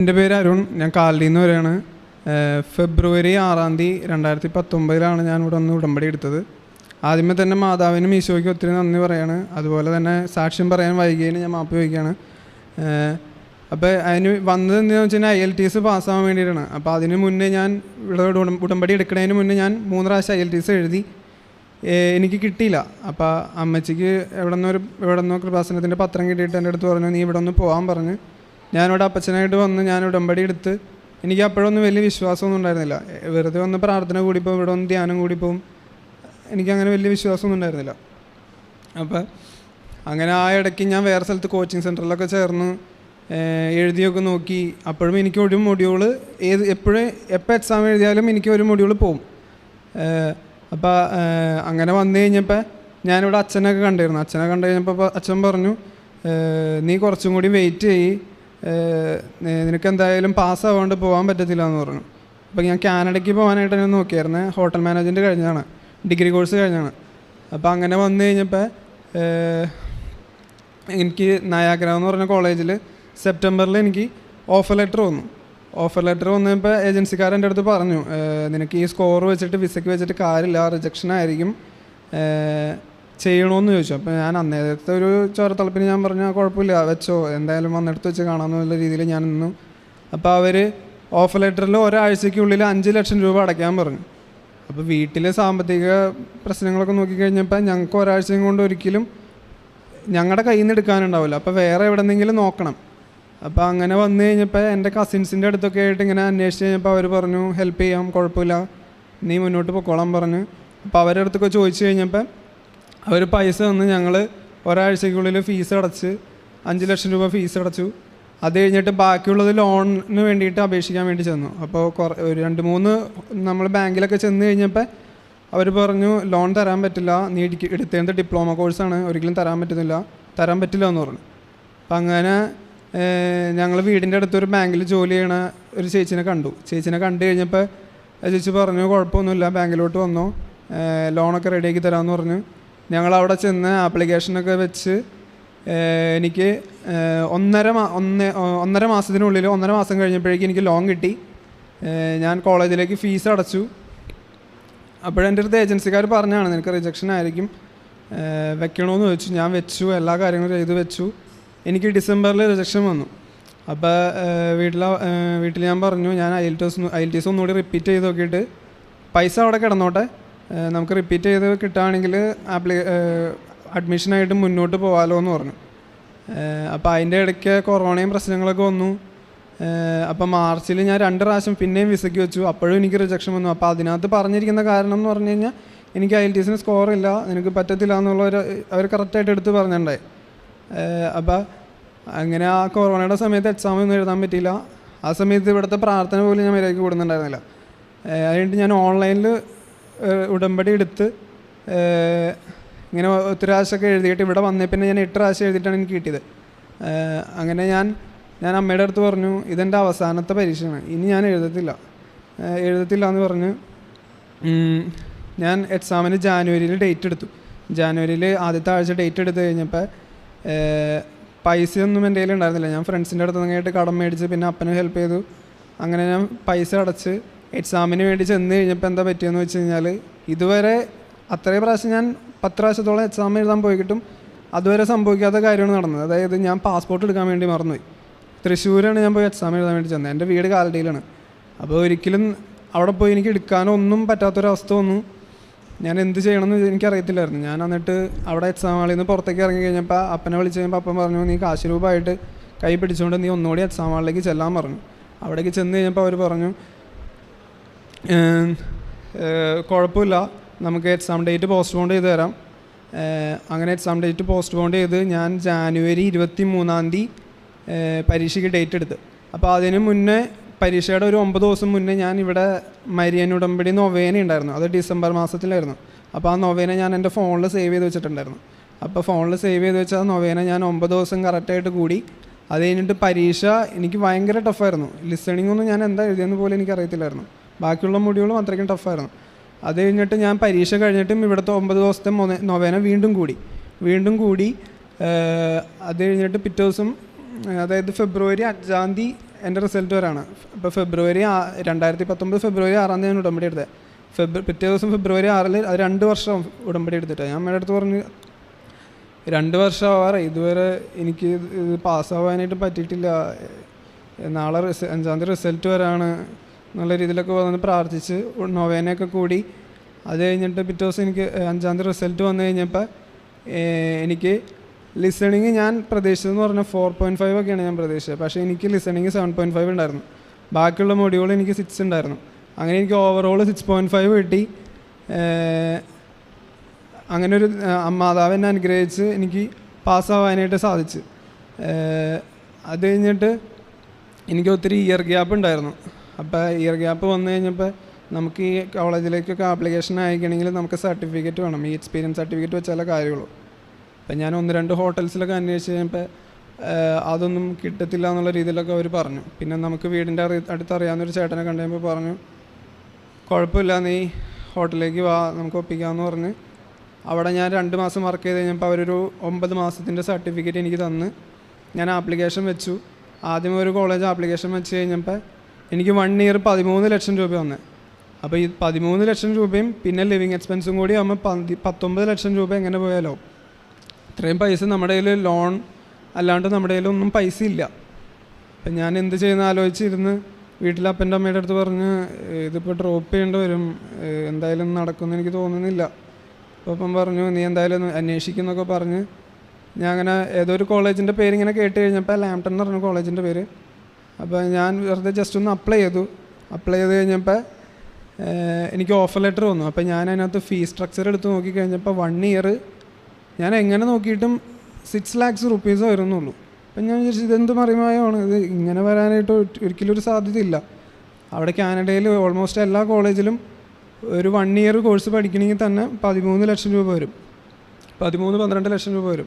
എന്റെ പേര് അരുൺ. ഞാൻ കാലിൽ നിന്ന് വരെയാണ് ഫെബ്രുവരി ആറാം തീയതി രണ്ടായിരത്തി പത്തൊമ്പതിലാണ് ഞാൻ ഇവിടെ ഒന്ന് ഉടമ്പടി എടുത്തത്. ആദ്യമേ തന്നെ മാതാവിനും ഈശോയ്ക്കും ഒത്തിരി നന്ദി പറയാണ്. അതുപോലെ തന്നെ സാക്ഷ്യം പറയാൻ വൈകിയതിന് ഞാൻ മാപ്പ് ചോദിക്കുകയാണ്. അപ്പോൾ അതിന് വന്നത് എന്താണെന്ന് വെച്ച് കഴിഞ്ഞാൽ ഐ എൽ ടി എസ് പാസ്സാവാൻ വേണ്ടിയിട്ടാണ്. അപ്പോൾ അതിന് മുന്നേ ഞാൻ ഇവിടെ ഉടമ്പടി എടുക്കുന്നതിന് മുന്നേ ഞാൻ മൂന്ന് പ്രാവശ്യം ഐ എൽ ടി എസ് എഴുതി. എനിക്ക് കിട്ടിയില്ല. അപ്പോൾ അമ്മച്ചിക്ക് എവിടെ നിന്നൊരു എവിടെ നിന്നോ കൃപാസനത്തിന്റെ പത്രം കിട്ടിയിട്ട് എന്റെ അടുത്ത് പറഞ്ഞു നീ ഇവിടെ ഒന്ന് പോകാൻ പറഞ്ഞ്. ഞാനിവിടെ അപ്പച്ചനായിട്ട് വന്ന് ഞാൻ ഉടമ്പടി എടുത്ത് എനിക്ക് അപ്പോഴൊന്നും വലിയ വിശ്വാസമൊന്നും ഉണ്ടായിരുന്നില്ല. വെറുതെ വന്ന് പ്രാർത്ഥന കൂടിപ്പോവും ഇവിടെ ഒന്ന് ധ്യാനം കൂടിപ്പോവും. എനിക്കങ്ങനെ വലിയ വിശ്വാസമൊന്നും ഉണ്ടായിരുന്നില്ല. അപ്പോൾ അങ്ങനെ ആ ഇടയ്ക്ക് ഞാൻ വേറെ സ്ഥലത്ത് കോച്ചിങ് സെന്ററിലൊക്കെ ചേർന്ന് എഴുതിയൊക്കെ നോക്കി. അപ്പോഴും എനിക്ക് ഒരു മൊഡ്യൂൾ ഏത് എപ്പോഴും എപ്പോൾ എക്സാം എഴുതിയാലും എനിക്ക് ഒരു മൊഡ്യൂൾ പോവും. അപ്പോൾ അങ്ങനെ വന്നു കഴിഞ്ഞപ്പോൾ ഞാനിവിടെ അച്ഛനൊക്കെ കണ്ടിരുന്നു. അച്ഛനെ കണ്ടു കഴിഞ്ഞപ്പോൾ അച്ഛൻ പറഞ്ഞു നീ കുറച്ചും കൂടി വെയിറ്റ് ചെയ്യ്. നിനക്ക് എന്തായാലും പാസ് പാസ്സാവാണ്ട് പോകാൻ പറ്റത്തില്ല എന്ന് പറഞ്ഞു. അപ്പോൾ ഞാൻ കാനഡയ്ക്ക് പോകാനായിട്ട് ഞാൻ നോക്കിയായിരുന്നു. ഹോട്ടൽ മാനേജ്മെന്റ് കഴിഞ്ഞതാണ്. ഡിഗ്രി കോഴ്സ് കഴിഞ്ഞാണ് അപ്പോൾ അങ്ങനെ വന്നു കഴിഞ്ഞപ്പോൾ എനിക്ക് നയാഗ്ര എന്ന് പറഞ്ഞ കോളേജിൽ സെപ്റ്റംബറിൽ എനിക്ക് ഓഫർ ലെറ്റർ വന്നു. ഓഫർ ലെറ്റർ വന്നപ്പോൾ ഏജൻസിക്കാരൻ എന്റെ അടുത്ത് പറഞ്ഞു നിനക്ക് ഈ സ്കോർ വെച്ചിട്ട് വിസയ്ക്ക് വെച്ചിട്ട് കാര്യമില്ല. റിജക്ഷൻ ആയിരിക്കും. ചെയ്യണമെന്ന് ചോദിച്ചു. അപ്പോൾ ഞാൻ അന്നേരത്തെ ഒരു ചോരത്തളപ്പിന് ഞാൻ പറഞ്ഞു "ആ, കുഴപ്പമില്ല വെച്ചോ. എന്തായാലും വന്നെടുത്ത് വെച്ച് കാണാമെന്നുള്ള രീതിയിൽ ഞാൻ നിന്നു. അപ്പോൾ അവർ ഓഫർ ലെറ്ററിൽ ഒരാഴ്ചയ്ക്കുള്ളിൽ അഞ്ച് ലക്ഷം രൂപ അടയ്ക്കാൻ പറഞ്ഞു. അപ്പോൾ വീട്ടിലെ സാമ്പത്തിക പ്രശ്നങ്ങളൊക്കെ നോക്കിക്കഴിഞ്ഞപ്പോൾ ഞങ്ങൾക്ക് ഒരാഴ്ചയും കൊണ്ട് ഒരിക്കലും ഞങ്ങളുടെ കയ്യിൽ നിന്ന് എടുക്കാനുണ്ടാവില്ല. അപ്പോൾ വേറെ എവിടെന്നെങ്കിലും നോക്കണം. അപ്പോൾ അങ്ങനെ വന്നു കഴിഞ്ഞപ്പോൾ എന്റെ കസിൻസിന്റെ അടുത്തൊക്കെ ആയിട്ട് ഇങ്ങനെ അന്വേഷിച്ച് കഴിഞ്ഞപ്പോൾ അവർ പറഞ്ഞു ഹെൽപ്പ് ചെയ്യാം കുഴപ്പമില്ല. നീ മുന്നോട്ട് പൊക്കോളാൻ പറഞ്ഞു. അപ്പോൾ അവരുടെ അടുത്തൊക്കെ ചോദിച്ചു കഴിഞ്ഞപ്പോൾ അവർ പൈസ തന്ന് ഞങ്ങൾ ഒരാഴ്ചയ്ക്കുള്ളിൽ ഫീസ് അടച്ച് അഞ്ച് ലക്ഷം രൂപ ഫീസ് അടച്ചു. അത് കഴിഞ്ഞിട്ട് ബാക്കിയുള്ളത് ലോണിന് വേണ്ടിയിട്ട് അപേക്ഷിക്കാൻ വേണ്ടി ചെന്നു. അപ്പോൾ കുറേ ഒരു രണ്ട് മൂന്ന് നമ്മൾ ബാങ്കിലൊക്കെ ചെന്ന് കഴിഞ്ഞപ്പോൾ അവർ പറഞ്ഞു ലോൺ തരാൻ പറ്റില്ല. നീ എടുത്തേണ്ട ഡിപ്ലോമ കോഴ്സാണ് ഒരിക്കലും തരാൻ പറ്റുന്നില്ല. തരാൻ പറ്റില്ല എന്ന് പറഞ്ഞു. അപ്പം അങ്ങനെ ഞങ്ങൾ വീടിന്റെ അടുത്തൊരു ബാങ്കിൽ ജോലി ചെയ്യണ ഒരു ചേച്ചിനെ കണ്ടു. ചേച്ചിനെ കണ്ടു കഴിഞ്ഞപ്പോൾ ചേച്ചി പറഞ്ഞു കുഴപ്പമൊന്നുമില്ല. ബാങ്കിലോട്ട് വന്നു. ലോണൊക്കെ റെഡിയാക്കി തരാമെന്ന് പറഞ്ഞു. ഞങ്ങൾ അവിടെ ചെന്ന് ആപ്ലിക്കേഷനൊക്കെ വെച്ച് എനിക്ക് ഒന്നര മാ ഒന്ന് ഒന്നര മാസത്തിനുള്ളിൽ ഒന്നര മാസം കഴിഞ്ഞപ്പോഴേക്കും എനിക്ക് ലോൺ കിട്ടി. ഞാൻ കോളേജിലേക്ക് ഫീസ് അടച്ചു. അപ്പോഴെന്റെ അടുത്ത് ഏജൻസിക്കാർ പറഞ്ഞാണ് നിനക്ക് റിജക്ഷൻ ആയിരിക്കും. വെക്കണമെന്ന് വെച്ചു ഞാൻ വെച്ചു എല്ലാ കാര്യങ്ങളും ചെയ്ത് വെച്ചു. എനിക്ക് ഡിസംബറിൽ റിജക്ഷൻ വന്നു. അപ്പോൾ വീട്ടിൽ വീട്ടിൽ ഞാൻ പറഞ്ഞു ഞാൻ I L T S I L T S ഒന്നുകൂടി റിപ്പീറ്റ് ചെയ്ത് നോക്കിയിട്ട് പൈസ അവിടെ കിടന്നോട്ടെ? നമുക്ക് റിപ്പീറ്റ് ചെയ്ത് കിട്ടുകയാണെങ്കിൽ ആപ്ലി അഡ്മിഷനായിട്ട് മുന്നോട്ട് പോകാമല്ലോ എന്ന് പറഞ്ഞു. അപ്പോൾ അതിന്റെ ഇടയ്ക്ക് കൊറോണയും പ്രശ്നങ്ങളൊക്കെ വന്നു. അപ്പോൾ മാർച്ചിൽ ഞാൻ രണ്ട് പ്രാവശ്യം പിന്നെയും വിസയ്ക്ക് വെച്ചു. അപ്പോഴും എനിക്ക് റിജക്ഷൻ വന്നു. അപ്പോൾ അതിനകത്ത് പറഞ്ഞിരിക്കുന്ന കാരണം എന്ന് പറഞ്ഞു കഴിഞ്ഞാൽ എനിക്ക് ഐ എൽ ടി എസിന് സ്കോർ ഇല്ല. നിനക്ക് പറ്റത്തില്ല എന്നുള്ള ഒരു അവർ കറക്റ്റായിട്ട് എടുത്ത് പറഞ്ഞിട്ടുണ്ടായി. അപ്പോൾ അങ്ങനെ ആ കൊറോണയുടെ സമയത്ത് എക്സാം ഒന്നും എഴുതാൻ പറ്റിയില്ല. ആ സമയത്ത് ഇവിടുത്തെ പ്രാർത്ഥന പോലും ഞാൻ മര്യാദയ്ക്ക് കൂടുന്നുണ്ടായിരുന്നില്ല അതുകൊണ്ട് ഞാൻ ഓൺലൈനിൽ ഉടമ്പടി എടുത്ത് ഇങ്ങനെ ഒത്തിരി എഴുതിയിട്ട് ഇവിടെ വന്നേ പിന്നെ ഞാൻ എട്ട് പ്രാവശ്യം എഴുതിയിട്ടാണ് എനിക്ക് കിട്ടിയത്. അങ്ങനെ ഞാൻ ഞാൻ അമ്മയുടെ അടുത്ത് പറഞ്ഞു ഇതെന്റെ അവസാനത്തെ പരീക്ഷയാണ് ഇനി ഞാൻ എഴുതത്തില്ല. എഴുതത്തില്ല എന്ന് പറഞ്ഞ് ഞാൻ എക്സാമിന് ജാനുവരിയിൽ ഡേറ്റ് എടുത്തു. ജാനുവരിയിൽ ആദ്യത്തെ ആഴ്ച ഡേറ്റ് എടുത്തു കഴിഞ്ഞപ്പോൾ പൈസയൊന്നും എന്റെ കയ്യിൽ ഉണ്ടായിരുന്നില്ല. ഞാൻ ഫ്രണ്ട്സിന്റെ അടുത്ത് നിന്നായിട്ട് കടം മേടിച്ച് പിന്നെ അപ്പനെ ഹെൽപ്പ് ചെയ്തു. അങ്ങനെ ഞാൻ പൈസ അടച്ച് എക്സാമിന് വേണ്ടി ചെന്ന് കഴിഞ്ഞപ്പോൾ എന്താ പറ്റിയെന്ന് വെച്ച് കഴിഞ്ഞാൽ ഇതുവരെ അത്രയും പ്രാവശ്യം ഞാൻ പത്ത് പ്രാവശ്യത്തോളം എക്സാം എഴുതാൻ പോയിട്ടും അതുവരെ സംഭവിക്കാത്ത കാര്യമാണ് നടന്നത്. അതായത് ഞാൻ പാസ്പോർട്ട് എടുക്കാൻ വേണ്ടി മറന്നുപോയി. തൃശ്ശൂരാണ് ഞാൻ പോയി എക്സാം എഴുതാൻ വേണ്ടി ചെന്നത്. എന്റെ വീട് കാലടിയിലാണ്. അപ്പോൾ ഒരിക്കലും അവിടെ പോയി എനിക്ക് എടുക്കാനോ ഒന്നും പറ്റാത്തൊരവസ്ഥ വന്നു. ഞാൻ എന്ത് ചെയ്യണമെന്ന് എനിക്കറിയത്തില്ലായിരുന്നു. ഞാൻ എന്നിട്ട് അവിടെ എക്സാം ഹാളിൽ നിന്ന് പുറത്തേക്ക് ഇറങ്ങി കഴിഞ്ഞപ്പോൾ അപ്പനെ വിളിച്ച് കഴിഞ്ഞപ്പോൾ അപ്പം പറഞ്ഞു നീ കാശ് രൂപമായിട്ട് കൈ പിടിച്ചുകൊണ്ട് നീ ഒന്നുകൂടി എക്സാം ഹാളിലേക്ക് ചെല്ലാൻ പറഞ്ഞു. അവിടേക്ക് ചെന്ന് കഴിഞ്ഞപ്പോൾ അവർ പറഞ്ഞു കുഴപ്പമില്ല. നമുക്ക് എക്സാം ഡേറ്റ് പോസ്റ്റ്പോൺ ചെയ്ത് തരാം. അങ്ങനെ എക്സാം ഡേറ്റ് പോസ്റ്റ്പോൺ ചെയ്ത് ഞാൻ ജാനുവരി ഇരുപത്തി മൂന്നാം തീയതി പരീക്ഷയ്ക്ക് ഡേറ്റ് എടുത്ത്. അപ്പോൾ അതിന് മുന്നേ പരീക്ഷയുടെ ഒരു ഒമ്പത് ദിവസം മുന്നേ ഞാൻ ഇവിടെ മരിയൻ ഉടമ്പടി നൊവേന ഉണ്ടായിരുന്നു. അത് ഡിസംബർ മാസത്തിലായിരുന്നു. അപ്പോൾ ആ നൊവേന ഞാൻ എന്റെ ഫോണിൽ സേവ് ചെയ്ത് വെച്ചിട്ടുണ്ടായിരുന്നു. അപ്പോൾ ഫോണിൽ സേവ് ചെയ്ത് വെച്ച ആ നൊവേന ഞാൻ ഒമ്പത് ദിവസം കറക്റ്റായിട്ട് കൂടി. അത് കഴിഞ്ഞിട്ട് പരീക്ഷ എനിക്ക് ഭയങ്കര ടഫായിരുന്നു ലിസണിംഗ് ഒന്നും ഞാൻ എന്താ എഴുതിയെന്ന് പോലും എനിക്ക് അറിയത്തില്ലായിരുന്നു ബാക്കിയുള്ള മൊഡ്യൂളും അത്രയ്ക്കും ടഫായിരുന്നു അത് കഴിഞ്ഞിട്ട് ഞാൻ പരീക്ഷ കഴിഞ്ഞിട്ടും ഇവിടുത്തെ ഒമ്പത് ദിവസത്തെ നൊവേന വീണ്ടും കൂടി. വീണ്ടും കൂടി അത് കഴിഞ്ഞിട്ട് പിറ്റേ ദിവസം അതായത് ഫെബ്രുവരി അഞ്ചാം തീയതി എന്റെ റിസൾട്ട് വരാണ്. ഇപ്പോൾ ഫെബ്രുവരി രണ്ടായിരത്തി പത്തൊമ്പത് ഫെബ്രുവരി ആറാം തീയതി ഉടമ്പടി എടുത്തത്. ഫെബ്രു പിറ്റേ ദിവസം ഫെബ്രുവരി ആറിൽ അത് രണ്ട് വർഷം ഉടമ്പടി എടുത്തിട്ട്. ഞാൻ അമ്മയുടെ അടുത്ത് പറഞ്ഞു രണ്ട് വർഷം ആവാറേ ഇതുവരെ എനിക്ക് ഇത് പാസ്സാവാനായിട്ട് പറ്റിയിട്ടില്ല. നാളെ റിസ അഞ്ചാം തീയതി റിസൾട്ട് വരാണ്. എന്നുള്ള രീതിയിലൊക്കെ വന്ന് പ്രാർത്ഥിച്ച് നൊവേനയൊക്കെ കൂടി. അത് കഴിഞ്ഞിട്ട് പിറ്റേ ദിവസം എനിക്ക് അഞ്ചാം തീയതി റിസൾട്ട് വന്നു കഴിഞ്ഞപ്പോൾ എനിക്ക് ലിസണിങ് ഞാൻ പ്രതീക്ഷിച്ചതെന്ന് പറഞ്ഞാൽ ഫോർ പോയിന്റ് ഫൈവ് ഒക്കെയാണ് ഞാൻ പ്രതീക്ഷിച്ചത്. പക്ഷേ എനിക്ക് ലിസണിങ് സെവൻ പോയിന്റ് ഫൈവ് ഉണ്ടായിരുന്നു. ബാക്കിയുള്ള മൊഡ്യൂൾ എനിക്ക് സിക്സ് ഉണ്ടായിരുന്നു. അങ്ങനെ എനിക്ക് ഓവറോൾ സിക്സ് പോയിന്റ് ഫൈവ് കിട്ടി. അങ്ങനെ ഒരു മാതാവ് എന്നെ അനുഗ്രഹിച്ച് എനിക്ക് പാസ്സാവാനായിട്ട് സാധിച്ചു. അത് കഴിഞ്ഞിട്ട് എനിക്ക് ഒത്തിരി ഇയർ ഗ്യാപ്പ് ഉണ്ടായിരുന്നു. അപ്പോൾ ഇയർ ഗ്യാപ്പ് വന്നു കഴിഞ്ഞപ്പോൾ നമുക്ക് ഈ കോളേജിലേക്കൊക്കെ ആപ്ലിക്കേഷൻ അയക്കണമെങ്കിൽ നമുക്ക് സർട്ടിഫിക്കറ്റ് വേണം. ഈ എക്സ്പീരിയൻസ് സർട്ടിഫിക്കറ്റ് വെച്ചാലേ കാര്യമുള്ളൂ. അപ്പം ഞാൻ ഒന്ന് രണ്ട് ഹോട്ടൽസിലൊക്കെ അന്വേഷിച്ച് കഴിഞ്ഞപ്പോൾ അതൊന്നും കിട്ടത്തില്ല എന്നുള്ള രീതിയിലൊക്കെ അവർ പറഞ്ഞു. പിന്നെ നമുക്ക് വീടിന്റെ അറി അടുത്ത് അറിയാവുന്നൊരു ചേട്ടനെ കണ്ടു കഴിയുമ്പോൾ പറഞ്ഞു കുഴപ്പമില്ല നീ ഹോട്ടലിലേക്ക് വാ നമുക്ക് ഒപ്പിക്കാമെന്ന് പറഞ്ഞ്. അവിടെ ഞാൻ രണ്ട് മാസം വർക്ക് ചെയ്ത് കഴിഞ്ഞപ്പോൾ അവരൊരു ഒമ്പത് മാസത്തിന്റെ സർട്ടിഫിക്കറ്റ് എനിക്ക് തന്ന്. ഞാൻ ആപ്ലിക്കേഷൻ വെച്ചു. ആദ്യം ഒരു കോളേജ് ആപ്ലിക്കേഷൻ വെച്ച് കഴിഞ്ഞപ്പോൾ എനിക്ക് വൺ ഇയർ പതിമൂന്ന് ലക്ഷം രൂപ വന്നത് അപ്പോൾ ഈ പതിമൂന്ന് ലക്ഷം രൂപയും പിന്നെ ലിവിങ് എക്സ്പെൻസും കൂടി ആകുമ്പോൾ പതി പത്തൊമ്പത് ലക്ഷം രൂപ എങ്ങനെ പോയാലോ? ഇത്രയും പൈസ നമ്മുടെ കയ്യിൽ ലോൺ അല്ലാണ്ട് നമ്മുടെ കയ്യിൽ ഒന്നും പൈസ ഇല്ല. അപ്പം ഞാൻ എന്ത് ചെയ്യുന്ന ആലോചിച്ചിരുന്ന് വീട്ടിൽ അപ്പന്റെ അമ്മയുടെ അടുത്ത് പറഞ്ഞ് "ഏഹ് ഇതിപ്പോൾ ഡ്രോപ്പ് ചെയ്യേണ്ടി വരും. എന്തായാലും നടക്കുമെന്ന് എനിക്ക് തോന്നുന്നില്ല. അപ്പോൾ അപ്പം പറഞ്ഞു നീ എന്തായാലും അന്വേഷിക്കുന്നൊക്കെ പറഞ്ഞ്. ഞാൻ അങ്ങനെ ഏതോ ഒരു കോളേജിന്റെ പേര് ഇങ്ങനെ കേട്ട് കഴിഞ്ഞപ്പോൾ ലാംപ്ടൺ എന്ന് പറഞ്ഞ കോളേജിന്റെ പേര് അപ്പോൾ ഞാൻ വെറുതെ ജസ്റ്റ് ഒന്ന് അപ്ലൈ ചെയ്തു. അപ്ലൈ ചെയ്ത് കഴിഞ്ഞപ്പോൾ എനിക്ക് ഓഫർ ലെറ്റർ വന്നു. അപ്പോൾ ഞാൻ അതിനകത്ത് ഫീ സ്ട്രക്ചർ എടുത്ത് നോക്കി കഴിഞ്ഞപ്പോൾ വൺ ഇയർ ഞാൻ എങ്ങനെ നോക്കിയിട്ടും സിക്സ് ലാക്സ് റുപ്പീസ് വരുന്നുള്ളൂ അപ്പം ഞാൻ വിചാരിച്ചു ഇതെന്ത് മറിമായമാണ് ഇത് ഇങ്ങനെ വരാനായിട്ട് ഒരി- ഒരിക്കലും ഒരു സാധ്യതയില്ല. അവിടെ കാനഡയിൽ ഓൾമോസ്റ്റ് എല്ലാ കോളേജിലും ഒരു വൺ ഇയർ കോഴ്സ് പഠിക്കണമെങ്കിൽ തന്നെ പതിമൂന്ന് ലക്ഷം രൂപ വരും. പതിമൂന്ന് പന്ത്രണ്ട് ലക്ഷം രൂപ വരും.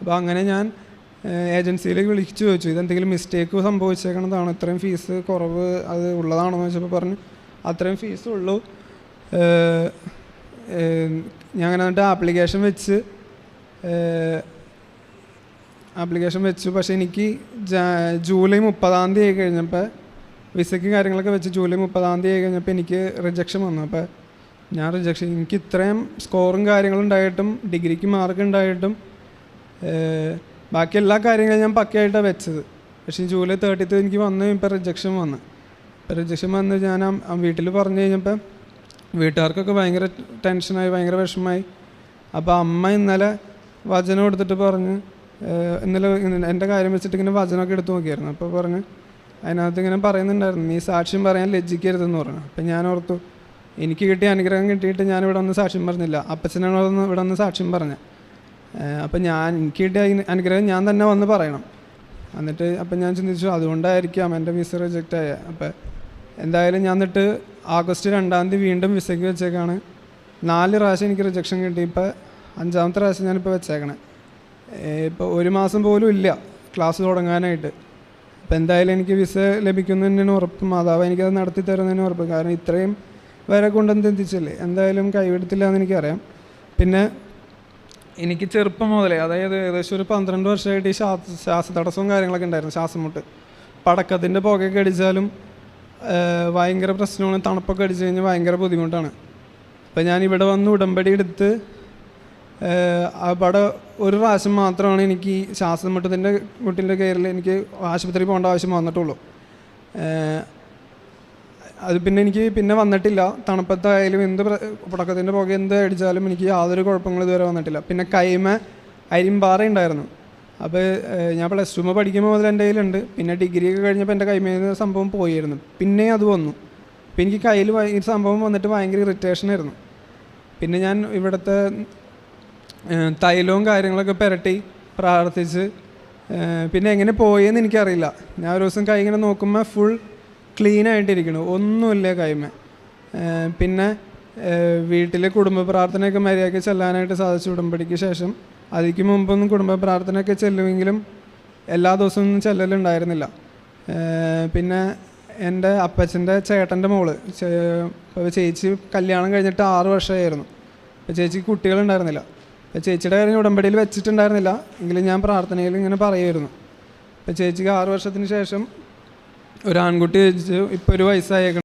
അപ്പോൾ അങ്ങനെ ഞാൻ ഏജൻസിയിലേക്ക് വിളിച്ചു ചോദിച്ചു ഇതെന്തെങ്കിലും മിസ്റ്റേക്ക് സംഭവിച്ചേക്കണതാണ്? ഇത്രയും ഫീസ് കുറവ് അത് ഉള്ളതാണോ എന്ന് ചോദിച്ചപ്പോൾ പറഞ്ഞു അത്രയും ഫീസ് ഉള്ളൂ. ഞാൻ അങ്ങനെ എന്നിട്ട് ആപ്ലിക്കേഷൻ വെച്ച് ആപ്ലിക്കേഷൻ വെച്ചു. പക്ഷേ എനിക്ക് ജൂലൈ മുപ്പതാം തീയതി കഴിഞ്ഞപ്പോൾ വിസയ്ക്ക് കാര്യങ്ങളൊക്കെ വെച്ച് ജൂലൈ മുപ്പതാം തീയതി കഴിഞ്ഞപ്പോൾ എനിക്ക് റിജക്ഷൻ വന്നു. അപ്പോൾ ഞാൻ റിജക്ഷൻ എനിക്ക് ഇത്രയും സ്കോറും കാര്യങ്ങളും ഉണ്ടായിട്ടും ഡിഗ്രിക്ക് മാർക്ക് ഉണ്ടായിട്ടും ബാക്കി എല്ലാ കാര്യങ്ങളും ഞാൻ പക്കയായിട്ടാണ് വെച്ചത്. പക്ഷേ ജൂലൈ തേർട്ടിത്ത് എനിക്ക് വന്നു ഇപ്പോൾ റിജക്ഷൻ വന്ന്. റിജക്ഷൻ വന്ന് ഞാൻ ആ വീട്ടിൽ പറഞ്ഞു കഴിഞ്ഞപ്പോൾ വീട്ടുകാർക്കൊക്കെ ഭയങ്കര ടെൻഷനായി ഭയങ്കര വിഷമമായി. അപ്പോൾ അമ്മ ഇന്നലെ വചനം എടുത്തിട്ട് പറഞ്ഞ് ഇന്നലെ എന്റെ കാര്യം വെച്ചിട്ട് ഇങ്ങനെ വചനമൊക്കെ എടുത്ത് നോക്കിയായിരുന്നു. അപ്പോൾ പറഞ്ഞ് അതിനകത്ത് ഇങ്ങനെ പറയുന്നുണ്ടായിരുന്നു നീ സാക്ഷ്യം പറയാൻ ലജ്ജിക്കരുതെന്ന് പറഞ്ഞു. അപ്പം ഞാൻ ഓർത്തു എനിക്ക് കിട്ടിയ അനുഗ്രഹം കിട്ടിയിട്ട് ഞാൻ ഇവിടെ വന്ന് സാക്ഷ്യം പറഞ്ഞില്ല. അപ്പച്ചനാണ് ഇവിടെ ഒന്ന് സാക്ഷ്യം പറഞ്ഞത് അപ്പം ഞാൻ എനിക്ക് കിട്ടിയ അനുഗ്രഹം ഞാൻ തന്നെ വന്ന് പറയണം. എന്നിട്ട് അപ്പം ഞാൻ ചിന്തിച്ചു അതുകൊണ്ടായിരിക്കാം എന്റെ വിസ റിജക്റ്റ് ആയ. അപ്പം എന്തായാലും ഞാൻ എന്നിട്ട് ആഗസ്റ്റ് രണ്ടാം തീയതി വീണ്ടും വിസയ്ക്ക് വെച്ചേക്കാണ്. നാല് പ്രാവശ്യം എനിക്ക് റിജക്ഷൻ കിട്ടി. ഇപ്പം അഞ്ചാമത്തെ പ്രാവശ്യം ഞാനിപ്പോൾ വെച്ചേക്കണേ. ഇപ്പോൾ ഒരു മാസം പോലും ഇല്ല ക്ലാസ് തുടങ്ങാനായിട്ട്. അപ്പോൾ എന്തായാലും എനിക്ക് വിസ ലഭിക്കുന്നതിന് ഉറപ്പ് മാതാവ് എനിക്കത് നടത്തി തരുന്നതിന് ഉറപ്പ്. കാരണം ഇത്രയും വരെ കൊണ്ടെന്ന് എത്തിച്ചല്ലേ എന്തായാലും കൈവിടത്തില്ല എന്ന് എനിക്കറിയാം. പിന്നെ എനിക്ക് ചെറുപ്പം മുതലേ അതായത് ഏകദേശം ഒരു പന്ത്രണ്ട് വർഷമായിട്ട് ഈ ശ്വാസ ശ്വാസതടസ്സവും കാര്യങ്ങളൊക്കെ ഉണ്ടായിരുന്നു ശ്വാസം മുട്ട് പടക്കത്തിന്റെ പുകയൊക്കെ അടിച്ചാലും ഭയങ്കര പ്രശ്നമാണ് തണുപ്പൊക്കെ അടിച്ചു കഴിഞ്ഞാൽ ഭയങ്കര ബുദ്ധിമുട്ടാണ്. അപ്പം ഞാൻ ഇവിടെ വന്ന് ഉടമ്പടി എടുത്ത് അവിടെ ഒരു പ്രാവശ്യം മാത്രമാണ് എനിക്ക് ശ്വാസം മുട്ടത്തിന്റെ മുട്ടിന്റെ കയറിൽ എനിക്ക് ആശുപത്രി പോകേണ്ട ആവശ്യം വന്നിട്ടുള്ളൂ. അത് പിന്നെ എനിക്ക് പിന്നെ വന്നിട്ടില്ല. തണുപ്പത്തായാലും എന്ത് പുടക്കത്തിന്റെ പുക എന്ത് അടിച്ചാലും എനിക്ക് യാതൊരു കുഴപ്പങ്ങളും ഇതുവരെ വന്നിട്ടില്ല. പിന്നെ കൈമ അരിമ്പാറ ഉണ്ടായിരുന്നു. അപ്പോൾ ഞാൻ പ്ലസ് ടു പഠിക്കുമ്പോൾ മുതൽ എന്റെ കയ്യിലുണ്ട്. പിന്നെ ഡിഗ്രി ഒക്കെ കഴിഞ്ഞപ്പോൾ എന്റെ കൈമയിൽ സംഭവം പോയിരുന്നു. പിന്നെ അത് വന്നു. അപ്പോൾ എനിക്ക് കയ്യിൽ ഈ സംഭവം വന്നിട്ട് ഭയങ്കര ഇറിറ്റേഷൻ ആയിരുന്നു. പിന്നെ ഞാൻ ഇവിടുത്തെ തൈലവും കാര്യങ്ങളൊക്കെ പുരട്ടി പ്രാർത്ഥിച്ച് പിന്നെ എങ്ങനെ പോയെന്ന് എനിക്കറിയില്ല. ഞാൻ ഒരു ദിവസം കൈ ഇങ്ങനെ നോക്കുമ്പോൾ ഫുൾ ക്ലീൻ ആയിട്ടിരിക്കണു ഒന്നുമില്ല കൈമ. പിന്നെ വീട്ടിലെ കുടുംബ പ്രാർത്ഥനയൊക്കെ മര്യാദയ്ക്ക് ചെല്ലാനായിട്ട് സാധിച്ചു ഉടമ്പടിക്ക് ശേഷം അതിക്ക് മുമ്പൊന്നും കുടുംബ പ്രാർത്ഥനയൊക്കെ ചെല്ലുമെങ്കിലും എല്ലാ ദിവസവും ഒന്നും ചെല്ലലുണ്ടായിരുന്നില്ല. പിന്നെ എന്റെ അപ്പച്ചന്റെ ചേട്ടന്റെ മോൾ ചേ- ചേച്ചി കല്യാണം കഴിഞ്ഞിട്ട് ആറ് വർഷമായിരുന്നു. അപ്പോൾ ചേച്ചിക്ക് കുട്ടികളുണ്ടായിരുന്നില്ല. അപ്പോൾ ചേച്ചിയുടെ കാര്യം ഉടമ്പടിയിൽ വെച്ചിട്ടുണ്ടായിരുന്നില്ല. എങ്കിലും ഞാൻ പ്രാർത്ഥനയിൽ ഇങ്ങനെ പറയുമായിരുന്നു. അപ്പോൾ ചേച്ചിക്ക് ആറ് വർഷത്തിന് ശേഷം ഒരു ആൺകുട്ടി ജനിച്ചു ഇപ്പോൾ ഒരു വയസ്സായേക്കണം